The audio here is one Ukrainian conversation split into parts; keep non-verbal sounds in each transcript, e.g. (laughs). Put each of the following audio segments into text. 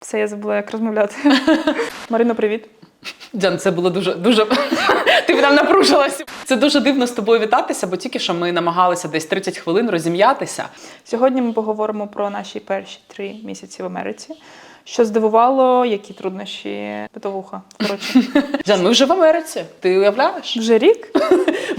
Все, я забула, як розмовляти. (laughs) Марино, привіт. Діан, це було дуже дуже. (laughs) Ти прям напружилася. Це дуже дивно з тобою вітатися, бо тільки що ми намагалися десь 30 хвилин розім'ятися. Сьогодні ми поговоримо про наші перші три місяці в Америці. Що здивувало, які труднощі битовуха. Коротше, (laughs) Діан, ми вже в Америці. Ти уявляєш? вже рік.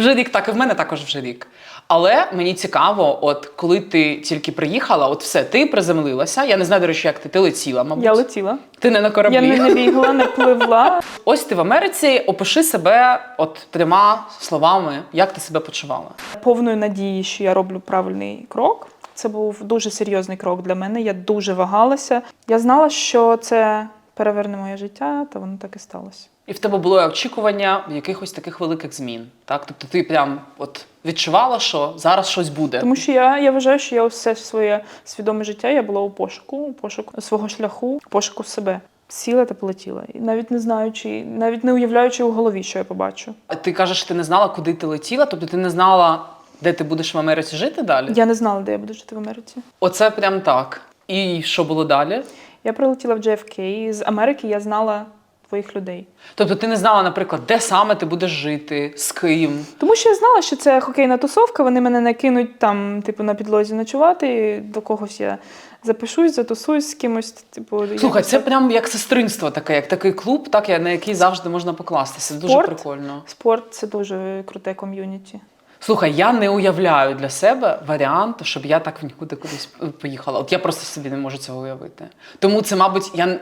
Вже рік, так і в мене також вже рік. Але мені цікаво, от коли ти тільки приїхала, от все, ти приземлилася. Я не знаю, до речі, як ти, ти летіла, мабуть. Я летіла. Ти не на кораблі. Я не, не бігла, не пливла. (laughs) Ось ти в Америці. Опиши себе от трьома словами, як ти себе почувала. Повною надії, що я роблю правильний крок. Це був дуже серйозний крок для мене. Я дуже вагалася. Я знала, що це переверне моє життя, та воно так і сталося. І в тебе було очікування якихось таких великих змін. Так? Тобто ти прям от відчувала, що зараз щось буде. Тому що я, я вважаю, що я все своє свідоме життя я була у пошуку, у пошуку свого шляху, пошуку себе. Сіла та полетіла. І навіть не знаючи, навіть не уявляючи у голові, що я побачу. А Ти кажеш, ти не знала, куди ти летіла, тобто ти не знала, де ти будеш в Америці жити далі? Я не знала, де я буду жити в Америці. Оце прям так. І що було далі? Я прилетіла в JFK, з Америки я знала твоїх людей. Тобто ти не знала, наприклад, де саме ти будеш жити, з ким. Тому що я знала, що це хокейна тусовка, вони мене не кинуть там, типу, на підлозі ночувати. і До когось я запишусь, затусуюсь з кимось. Типу, Слухай, це прям як сестринство таке, як такий клуб, так, на який завжди можна покластися. Дуже Спорт? прикольно. спорт це дуже круте ком'юніті. Слухай, я не уявляю для себе варіант, щоб я так в нікуди кудись поїхала. От я просто собі не можу цього уявити. Тому це, мабуть, я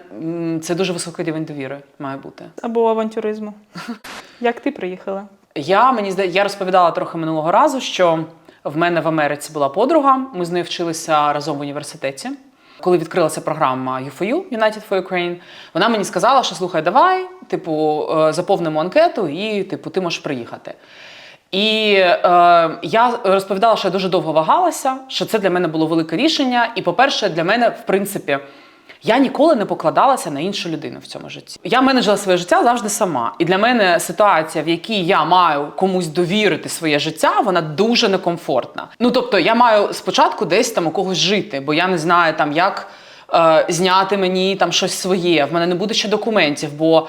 це дуже високий рівень довіри має бути. Або авантюризму. (laughs) Як ти приїхала? Я мені здає, я розповідала трохи минулого разу, що в мене в Америці була подруга. Ми з нею вчилися разом в університеті. Коли відкрилася програма U4U, United for Ukraine, вона мені сказала, що слухай, давай, типу, е, заповнимо анкету, і типу, ти можеш приїхати. І е, я розповідала, що я дуже довго вагалася, що це для мене було велике рішення. І, по-перше, для мене, в принципі, я ніколи не покладалася на іншу людину в цьому житті. Я менеджила своє життя завжди сама. І для мене ситуація, в якій я маю комусь довірити своє життя, вона дуже некомфортна. Ну тобто, я маю спочатку десь там у когось жити, бо я не знаю там як. е, Зняти мені там щось своє, в мене не буде ще документів, бо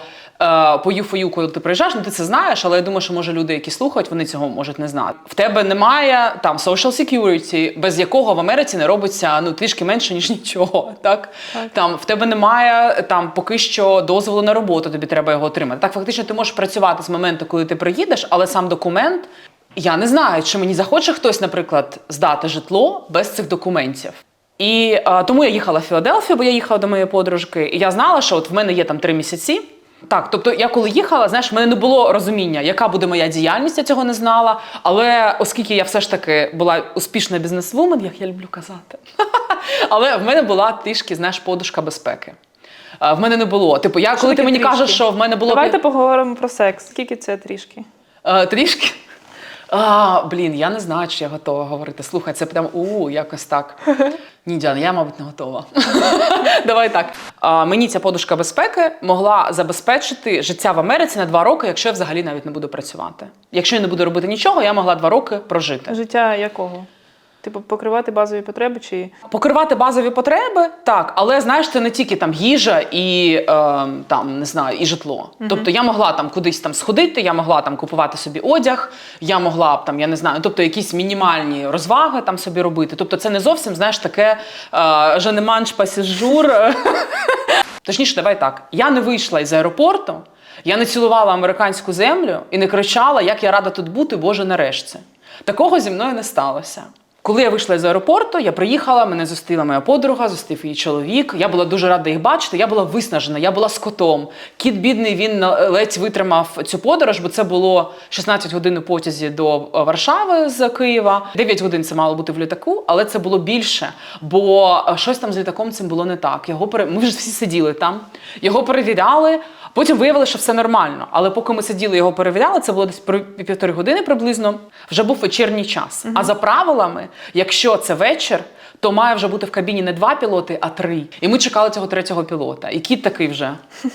по UFOU, коли ти приїжджаєш, ну ти це знаєш, але я думаю, що може люди, які слухають, вони цього можуть не знати. В тебе немає там social security, без якого в Америці не робиться ну трішки менше ніж нічого. Так? Так. там в тебе немає там поки що дозволу на роботу, тобі треба його отримати. Так, фактично, ти можеш працювати з моменту, коли ти приїдеш, але сам документ. Я не знаю, чи мені захоче хтось, наприклад, здати житло без цих документів. І а, тому я їхала в Філадельфію, бо я їхала до моєї подружки, і я знала, що от в мене є там три місяці. Так, тобто я коли їхала, знаєш, в мене не було розуміння, яка буде моя діяльність, я цього не знала. Але оскільки я все ж таки була успішна бізнесвумен, як я люблю казати, (laughs) але в мене була трішки, знаєш, подушка безпеки. В мене не було. Типу, я коли ти мені кажеш, що в мене було Давайте поговоримо про секс. Скільки це трішки? Е, трішки. А, блін, я не знаю, чи я готова говорити. Слухай, це прям у якось так. (laughs) Ні, Діана, я, мабуть, не готова. (laughs) Давай так. А, мені ця подушка безпеки могла забезпечити життя в Америці на два роки, якщо я взагалі навіть не буду працювати. Якщо я не буду робити нічого, я могла два роки прожити. Життя якого? Типу, покривати базові потреби чи Покривати базові потреби, так, але знаєш, це не тільки там їжа і е, там не знаю, і житло. Тобто я могла там кудись там сходити, я могла там купувати собі одяг, я могла б там, я не знаю, тобто якісь мінімальні розваги там собі робити. Тобто, це не зовсім знаєш таке е, женеманш пасіжур. (laughs) Точніше, давай так. Я не вийшла із аеропорту, я не цілувала американську землю і не кричала, як я рада тут бути, Боже, нарешті. Такого зі мною не сталося. Коли я вийшла з аеропорту, я приїхала, мене зустріла моя подруга, зустрів її чоловік. Я була дуже рада їх бачити. Я була виснажена, я була з котом. Кіт бідний він ледь витримав цю подорож, бо це було 16 годин у потязі до е, Варшави з Києва. 9 годин це мало бути в літаку, але це було більше, бо е, щось там з літаком цим було не так. Його пере... Ми вже всі сиділи там, його перевіряли. Потім виявили, що все нормально. Але поки ми сиділи, його перевіряли, це було десь про півтори години приблизно. Вже був вечірній час. А за правилами, якщо це вечір, то має вже бути в кабіні не два пілоти, а три. І ми чекали цього третього пілота. І кіт такий вже. (laughs)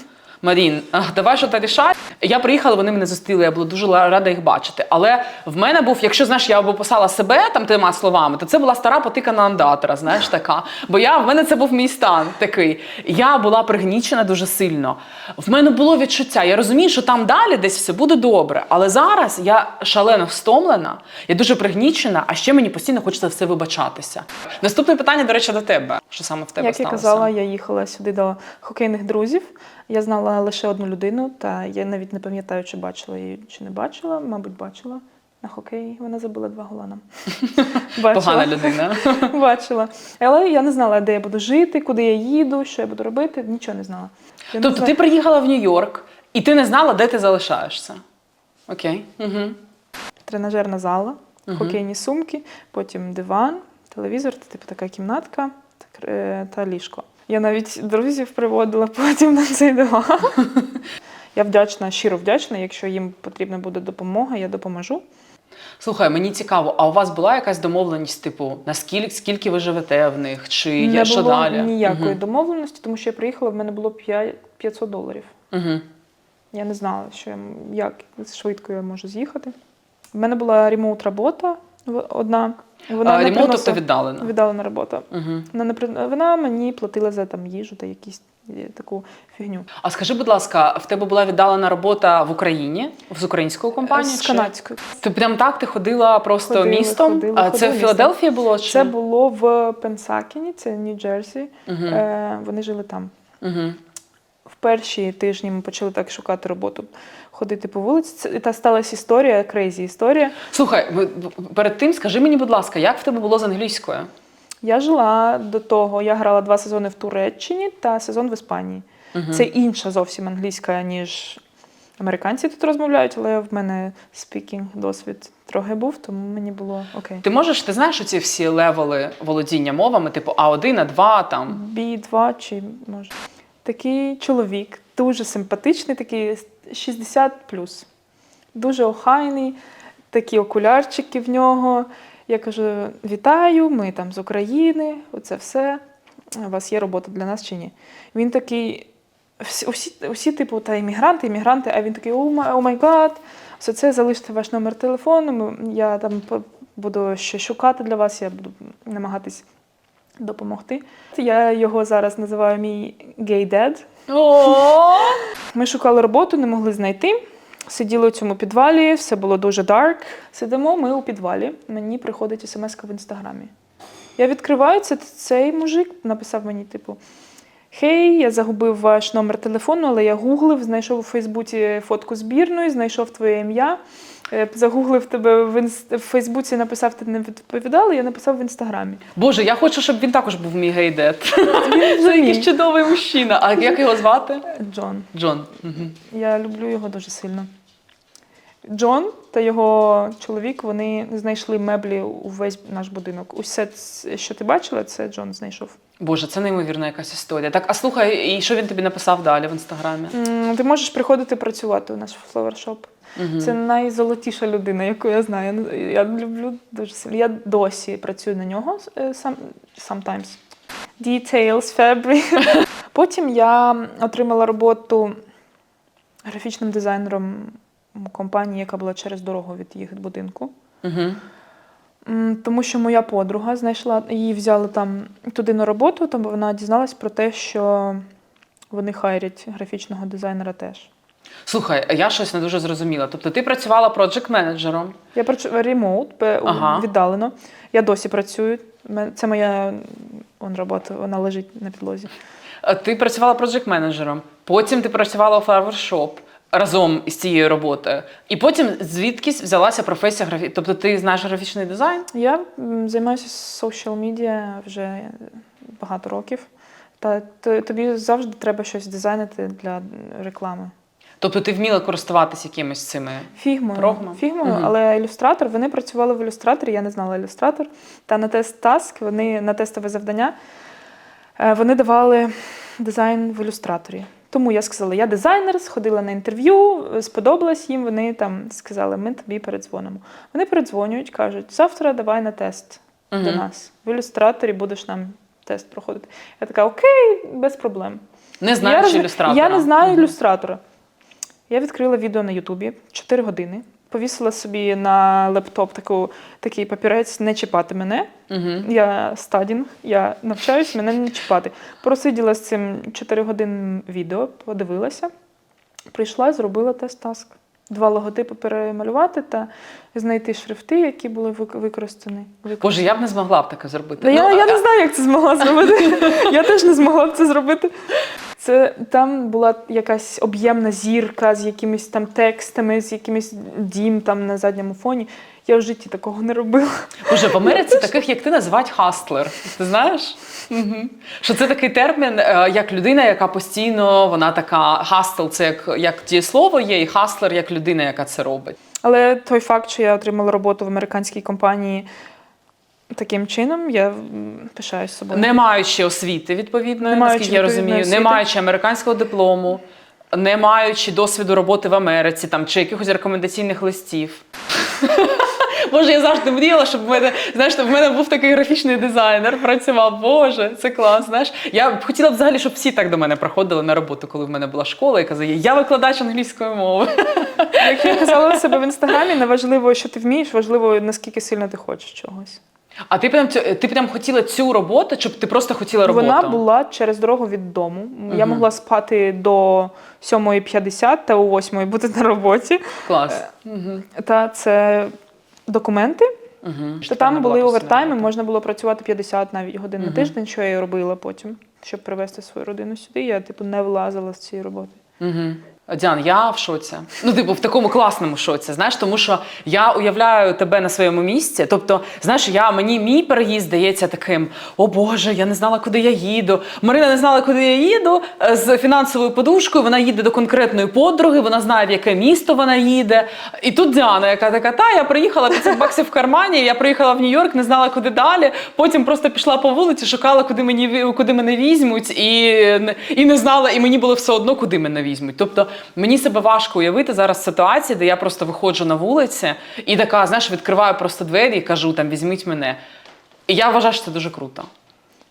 Марін, давай що то рішай. Я приїхала, вони мене зустріли, я була дуже рада їх бачити. Але в мене був, якщо знаєш, я описала себе там тима словами, то це була стара потикана андатора, знаєш, така. Бо я в мене це був мій стан такий. Я була пригнічена дуже сильно. В мене було відчуття. Я розумію, що там далі десь все буде добре. Але зараз я шалено встомлена, я дуже пригнічена, а ще мені постійно хочеться все вибачатися. Наступне питання, до речі, до тебе. Що саме в тебе Як я казала, я їхала сюди до хокейних друзів. Я знала лише одну людину, та я навіть не пам'ятаю, чи бачила її, чи не бачила. Мабуть, бачила. На хокеї вона забила два гола нам. (laughs) Погана людина. (laughs) Бачила. Але я не знала, де я буду жити, куди я їду, що я буду робити. Нічого не знала. Я не Тобто знала. ти приїхала в Нью-Йорк і ти не знала, де ти залишаєшся. Окей. Угу. тренажерна зала, хокейні сумки, потім диван, телевізор, типу така кімнатка кр- та ліжко. Я навіть друзів приводила потім на цей диван. Я вдячна, щиро вдячна. Якщо їм потрібна буде допомога, я допоможу. Слухай, мені цікаво, а у вас була якась домовленість, типу, наскільки скільки ви живете в них, чи не є що було далі? ніякої домовленості, тому що я приїхала, в мене було 5 500 доларів. Угу. Я не знала, що я, як швидко я можу з'їхати. В мене була ремоут робота одна. Вона А, не ремонт, тобто приносила- віддалено. віддалена робота. Угу. Вона, не при- вона мені платила за там їжу та якісь е, таку фігню. А скажи, будь ласка, в тебе була віддалена робота в Україні, з українською компанією? З чи- канадською. Ти прям так ти ходила просто Ходила, містом? ходила, а це ходила в Філадельфії було? Чи? Це було в Пенсакіні, це Нью-Джерсі. Угу. Е, вони жили там. Угу. В перші тижні ми почали так шукати роботу, ходити по вулиці. Це та сталася історія, крейзі історія. Слухай, перед тим скажи мені, будь ласка, як в тебе було з англійською? Я жила до того, я грала два сезони в Туреччині та сезон в Іспанії. Угу. Це інша зовсім англійська, ніж американці тут розмовляють, але в мене спікінг досвід трохи був, тому мені було окей. Ти можеш, ти знаєш оці всі левели володіння мовами, типу А1, А2, там. B2 чи може. Такий чоловік, дуже симпатичний, такий 60 Дуже охайний, такі окулярчики в нього. Я кажу: вітаю, ми там з України, оце все. У вас є робота для нас чи ні? Він такий. Усі, усі типу, та іммігранти, іммігранти, а він такий, о май, гад, все це залиште ваш номер телефону. Я там буду ще шукати для вас, я буду намагатись допомогти. Я його зараз називаю мій гей дед. О! Ми шукали роботу, не могли знайти. Сиділи у цьому підвалі, все було дуже дарк. Сидимо ми у підвалі. Мені приходить смс в інстаграмі. Я відкриваю це. Цей мужик написав мені, типу: Хей, я загубив ваш номер телефону, але я гуглив, знайшов у Фейсбуці фотку збірної, знайшов твоє ім'я. Е, Загуглив тебе в, інст... в Фейсбуці, написав, ти не відповідала, я написав в інстаграмі. Боже, я хочу, щоб він також був мій гейдет. Він (laughs) Це якийсь чудовий мужчина. А як його звати? Джон. Джон. Угу. Я люблю його дуже сильно. Джон та його чоловік вони знайшли меблі у весь наш будинок. Усе, що ти бачила, це Джон знайшов. Боже, це неймовірна якась історія. Так, а слухай, і що він тобі написав далі в інстаграмі? Ти можеш приходити працювати у наш фловершоп. Угу. Це найзолотіша людина, яку я знаю. Я, люблю дуже сильно. Я досі працюю на нього е, сам, sometimes. Details, fabric. (laughs) Потім я отримала роботу графічним дизайнером компанії, яка була через дорогу від їх будинку. Угу. Тому що моя подруга знайшла, її взяли там туди на роботу, тому вона дізналась про те, що вони хайрять графічного дизайнера теж. Слухай, я щось не дуже зрозуміла. Тобто ти працювала проджект менеджером Я працюю ремоут Ага. віддалено. Я досі працюю. Це моя он, робота, вона лежить на підлозі. ти працювала проджект менеджером потім ти працювала у Flower Shop разом із цією роботою. І потім звідкись взялася професія графі... Тобто ти знаєш графічний дизайн? Я м, займаюся social media вже багато років. Та т- тобі завжди треба щось дизайнити для реклами. Тобто ти вміла користуватися якимись цими. Фігмою, Прогма? фігмою Мгм. але ілюстратор, вони працювали в ілюстраторі, я не знала ілюстратор. Та на тест таск, вони на тестове завдання, е, вони давали дизайн в ілюстраторі. Тому я сказала, я дизайнер, сходила на інтерв'ю, сподобалась сподобалось їм. Вони там сказали, ми тобі передзвонимо. Вони передзвонюють, кажуть, завтра давай на тест до нас. В ілюстраторі будеш нам тест проходити. Я така, окей, без проблем. Не знаєш я, ілюстратора. Я не знаю угу. ілюстратора. Я відкрила відео на Ютубі 4 години. Повісила собі на лептоп таку, такий папірець не чіпати мене. Мгм. Я стадінг, я навчаюсь, мене не чіпати. Просиділа з цим 4 годин відео, подивилася, прийшла, зробила тест-таск. Два логотипи перемалювати та знайти шрифти, які були використані. Боже, я б не змогла б таке зробити. Я, Ну, я а- не знаю, як це змогла зробити. (laughs) Я теж не змогла б це зробити. Це там була якась об'ємна зірка з якимись там текстами, з якимось дім там на задньому фоні. Я в житті такого не робила. Боже, в Америці таких, як ти, називають хастлер. Ти знаєш? Угу. Що це такий термін, е, як людина, яка постійно, вона така хастл, це як, як дієслово є, і хаслер як людина, яка це робить. Але той факт, що я отримала роботу в американській компанії таким чином, я пишаюсь собою. Не маючи освіти, відповідно, Не маючи наскільки я розумію, розумію, не маючи американського диплому, не маючи досвіду роботи в Америці там, чи якихось рекомендаційних листів. Боже, я завжди мріяла, щоб в мене, знаєш, щоб в мене був такий графічний дизайнер, працював. Боже, це клас. Знаєш, я б хотіла б взагалі, щоб всі так до мене приходили на роботу, коли в мене була школа, і казали, я викладач англійської мови. Як я казала в себе в інстаграмі, не важливо, що ти вмієш, важливо, наскільки сильно ти хочеш чогось. А ти прям ти прям хотіла цю роботу, чи ти просто хотіла роботу? Вона була через дорогу від дому. Я Мгм. могла спати до 7.50 та о 8.00 бути на роботі. клас. Угу. Та це документи. Угу. Та там були овертайми, можна було працювати 50 навіть годин на тиждень, що я і робила потім, щоб привезти свою родину сюди. Я типу не влазила з цієї роботи. Угу. Діан, я в шоці. Ну, типу, в такому класному шоці. Знаєш, тому що я уявляю тебе на своєму місці. Тобто, знаєш, я мені мій переїзд здається таким: о Боже, я не знала, куди я їду. Марина не знала, куди я їду е, з фінансовою подушкою. Вона їде до конкретної подруги, вона знає, в яке місто вона їде. І тут Діана, яка така, та я приїхала 500 баксів в кармані. Я приїхала в Нью-Йорк, не знала, куди далі. Потім просто пішла по вулиці, шукала, куди мені куди мене візьмуть, і, і не знала, і мені було все одно, куди мене візьмуть. Тобто мені себе важко уявити зараз ситуації, де я просто виходжу на вулиці і така, знаєш, відкриваю просто двері і кажу, там візьміть мене. І я вважаю, що це дуже круто.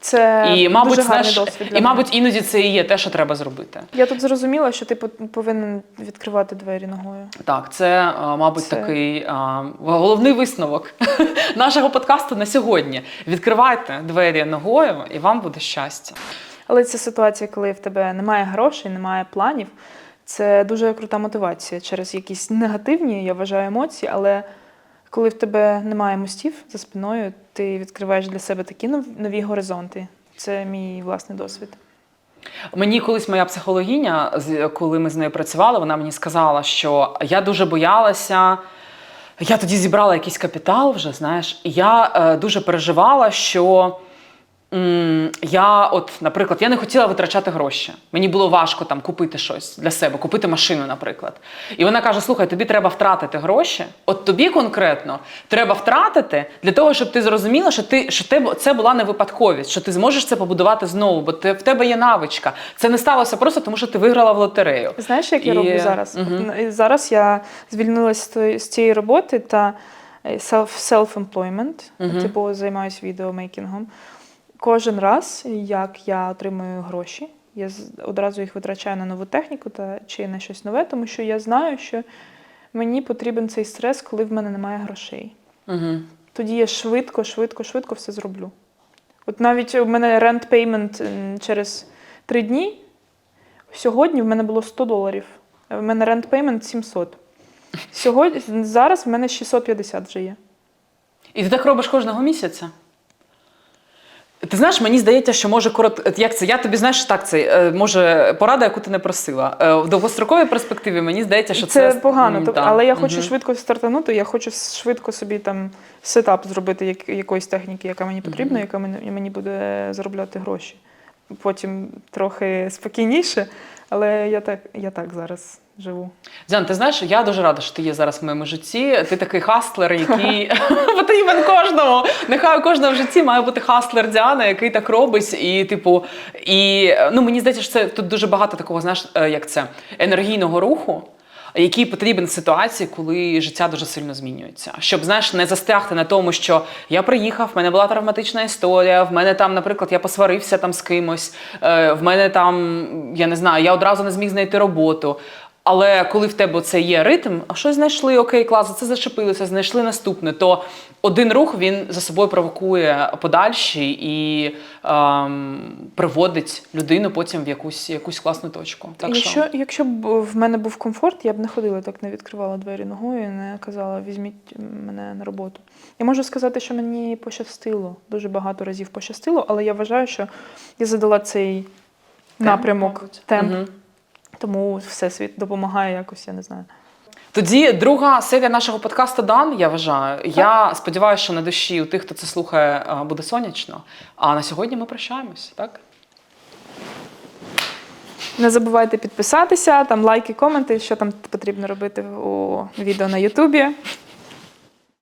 Це і, мабуть, дуже гарний знаєш, досвід. для і, мене. мабуть, іноді це і є те, що треба зробити. Я тут зрозуміла, що ти повинен відкривати двері ногою. Так, це, а, мабуть, Це- такий а, головний висновок (laughs) нашого подкасту на сьогодні. Відкривайте двері ногою, і вам буде щастя. Але ця ситуація, коли в тебе немає грошей, немає планів, це дуже крута мотивація через якісь негативні, я вважаю, емоції, але коли в тебе немає мостів за спиною, ти відкриваєш для себе такі нові горизонти. Це мій власний досвід. Мені колись моя психологиня, коли ми з нею працювали, вона мені сказала, що я дуже боялася. Я тоді зібрала якийсь капітал вже, знаєш, і я е, дуже переживала, що я, от, наприклад, я не хотіла витрачати гроші. Мені було важко там купити щось для себе, купити машину, наприклад. І вона каже: слухай, тобі треба втратити гроші. От тобі конкретно треба втратити для того, щоб ти зрозуміла, що ти що те, це була не випадковість, що ти зможеш це побудувати знову, бо ти, в тебе є навичка. Це не сталося просто тому, що ти виграла в лотерею. Знаєш, як я роблю зараз? Н- зараз я звільнилася з цієї роботи та е, self- self-employment, Мгм. типу займаюся відеомейкінгом. Кожен раз, як я отримую гроші, я одразу їх витрачаю на нову техніку та чи на щось нове, тому що я знаю, що мені потрібен цей стрес, коли в мене немає грошей. Угу. Тоді я швидко, швидко, швидко все зроблю. От навіть у мене rent payment через три дні. Сьогодні в мене було 100 доларів. В мене rent payment 700. Сьогодні, зараз в мене 650 вже є. І ти так робиш кожного місяця? Ти знаєш, мені здається, що може коротко. Як це? Я тобі знаєш так, це е, може порада, яку ти не просила. Е, В довгостроковій перспективі мені здається, що це, це погано, М, тоб- да. але я хочу Мгм. швидко стартанути, я хочу швидко собі там сетап зробити як, якоїсь техніки, яка мені потрібна, яка мені, мені буде заробляти гроші. Потім трохи спокійніше, але я так, я так зараз живу. Діан, ти знаєш, я дуже рада, що ти є зараз в моєму житті. Ти такий хаслер, який (laughs) потрібен кожному. Нехай у кожного в житті має бути хаслер Діана, який так робить. І, типу, і ну мені здається, що це тут дуже багато такого, знаєш, е, як це енергійного руху. який потрібен в ситуації, коли життя дуже сильно змінюється. Щоб знаєш, не застрягти на тому, що я приїхав, в мене була травматична історія, в мене там, наприклад, я посварився там з кимось, е, в мене там, я не знаю, я одразу не зміг знайти роботу. Але коли в тебе це є ритм, а щось знайшли, окей, клас, це зачепилися, знайшли наступне, то один рух він за собою провокує подальші і ем, приводить людину потім в якусь, якусь класну точку. Так якщо, що якщо б в мене був комфорт, я б не ходила так, не відкривала двері ногою і не казала, візьміть мене на роботу. Я можу сказати, що мені пощастило, дуже багато разів пощастило, але я вважаю, що я задала цей напрямок, мабуть. темп. Мгм. Тому всесвіт допомагає якось, я не знаю. Тоді друга серія нашого подкасту Дан, я вважаю. Я сподіваюся, що на душі у тих, хто це слухає, е, буде сонячно. А на сьогодні ми прощаємось, так? Не забувайте підписатися, там лайки, коменти, що там потрібно робити у відео на Ютубі.